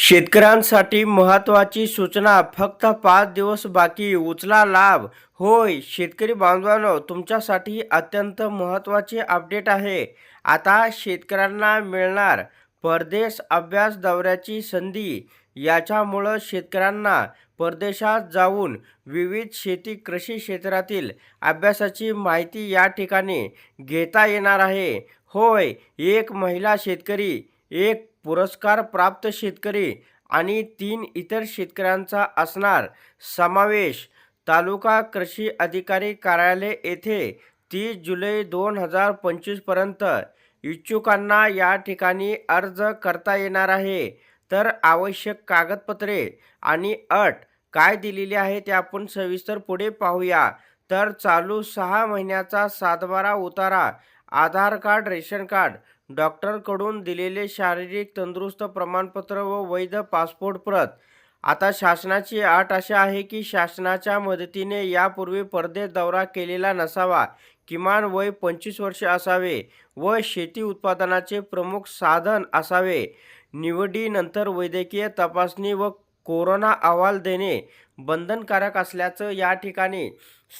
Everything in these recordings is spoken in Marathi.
शेतकऱ्यांसाठी महत्त्वाची सूचना फक्त पाच दिवस बाकी उचला लाभ. होय शेतकरी बांधवांनो तुमच्यासाठी अत्यंत महत्त्वाचे अपडेट आहे. आता शेतकऱ्यांना मिळणार परदेश अभ्यास दौऱ्याची संधी. याच्यामुळं शेतकऱ्यांना परदेशात जाऊन विविध शेती कृषी क्षेत्रातील अभ्यासाची माहिती या ठिकाणी घेता येणार आहे. होय एक महिला शेतकरी एक पुरस्कार प्राप्त शेतकरी आणि तीन इतर शेतकऱ्यांचा असणार समावेश तालुका कृषी अधिकारी कार्यालय येथे तीस जुलै दोन हजार पंचवीसपर्यंत इच्छुकांना या ठिकाणी अर्ज करता येणार आहे. तर आवश्यक कागदपत्रे आणि अट काय दिलेली आहे ते आपण सविस्तर पुढे पाहूया. तर चालू सहा महिन्याचा सातबारा उतारा आधार कार्ड रेशन कार्ड डॉक्टरकडून दिलेले शारीरिक तंदुरुस्त प्रमाणपत्र व वैध पासपोर्ट प्रत. आता शासनाची अट अशी आहे की शासनाच्या मदतीने यापूर्वी परदेश दौरा केलेला नसावा. किमान वय पंचवीस वर्षे असावे व शेती उत्पादनाचे प्रमुख साधन असावे. निवडीनंतर वैद्यकीय तपासणी व कोरोना अहवाल देणे बंधनकारक असल्याचं या ठिकाणी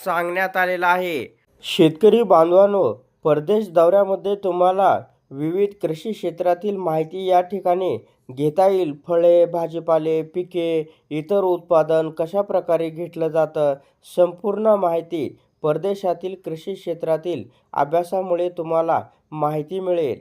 सांगण्यात आलेलं आहे. शेतकरी बांधवांनो परदेश दौऱ्यामध्ये तुम्हाला विविध कृषी क्षेत्रातील माहिती या ठिकाणी घेता येईल. फळे भाजीपाले पिके इतर उत्पादन कशा प्रकारे घेतलं जातं संपूर्ण माहिती परदेशातील कृषी क्षेत्रातील अभ्यासामुळे तुम्हाला माहिती मिळेल.